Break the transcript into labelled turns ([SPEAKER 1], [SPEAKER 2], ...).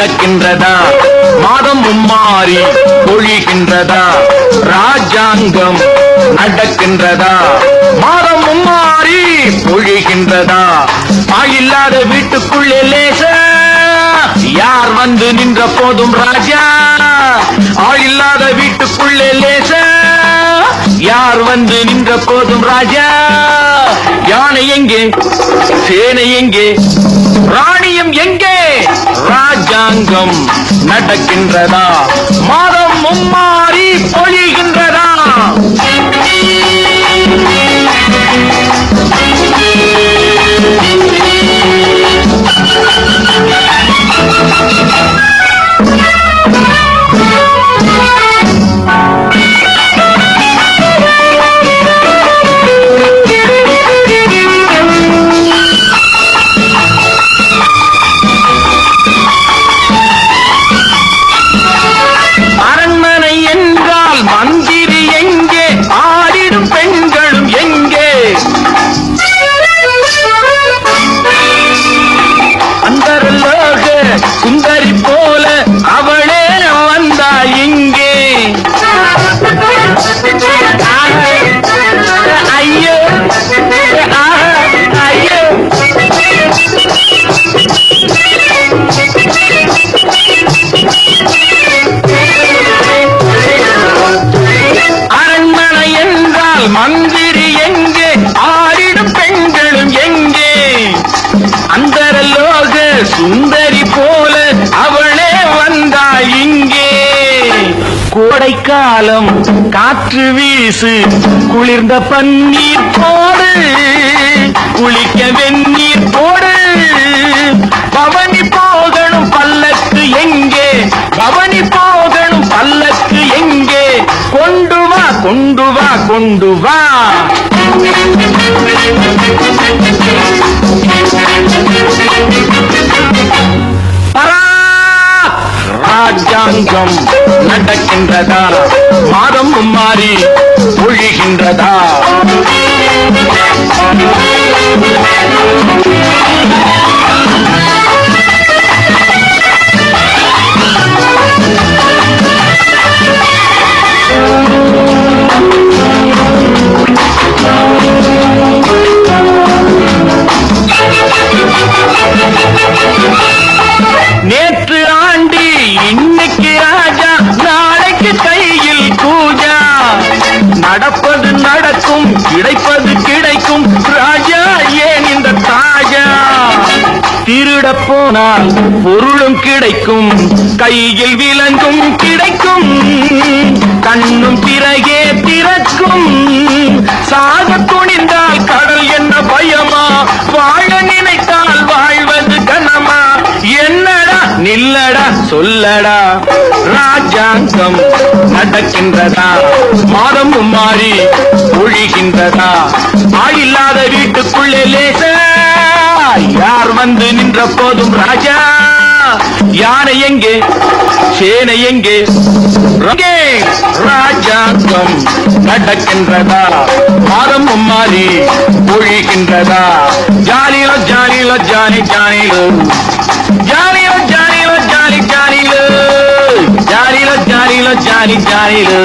[SPEAKER 1] நடக்கின்றதா? மாதம் மும்மாறி பொழிகின்றதா? ராஜாங்கம் நடக்கின்றதா? மாதம் மும்மாறி பொழிகின்றதா? ஆயில்லாத வீட்டுக்குள்ளே லேச யார் வந்து நின்ற போதும் ராஜா? ஆயில்லாத வீட்டுக்குள்ளே லேச யார் வந்து நின்ற போதும் ராஜா? யானை எங்கே? சேனை எங்கே? ராணியம் எங்கே? ராஜாங்கம் நடக்கின்றதா? மாதம் மும்மாறி பொழிகின்ற சுந்தரி போல அவளே வந்தாள் இங்கே. கோடைக்காலம் காற்று வீசு குளிர்ந்த பன்னீர் போடு குளிக்க வெந்நீர் போடு. பவனி போகணும் பல்லக்கு எங்கே? பவனி போகணும் பல்லக்கு எங்கே? கொண்டு வா கொண்டு வா கொண்டு வா. Thank you. ராஜாங்கம் நடக்கின்றதா? மாதம் மாறி ஒழிகின்றதா நேற்று திருடப் போனால் பொருளும் கிடைக்கும் கையில் விலங்கும் கிடைக்கும் கண்ணும் பிறகே திறக்கும் சாக துணிந்தால் கடல் என்ன பயமா? வாழ நினைத்தால் வாழ்வது கனமா? என்னடா நில்லடா சொல்லடா? ராஜாங்கம் நடக்கின்றதா? மாதமும் மாறி ஒழிகின்றதா? ஆயில்லாத வீட்டுக்குள்ளே லேச யார் வந்து நின்ற போதும் ராஜா. யானை எங்கே? சேனை எங்கே? எங்கே? ராஜாங்கம் நடக்கின்றதா? மாதம் மாறி ஒழிகின்றதா ஜாலிலோ ஜாலிலோ ஜாலி ஜாலிலோ ஜாலிலோ ஜாலிலோ ஜாலி ஜாலிலோ ஜாலிலோ ஜாலிலோ ஜாலி ஜாலிலோ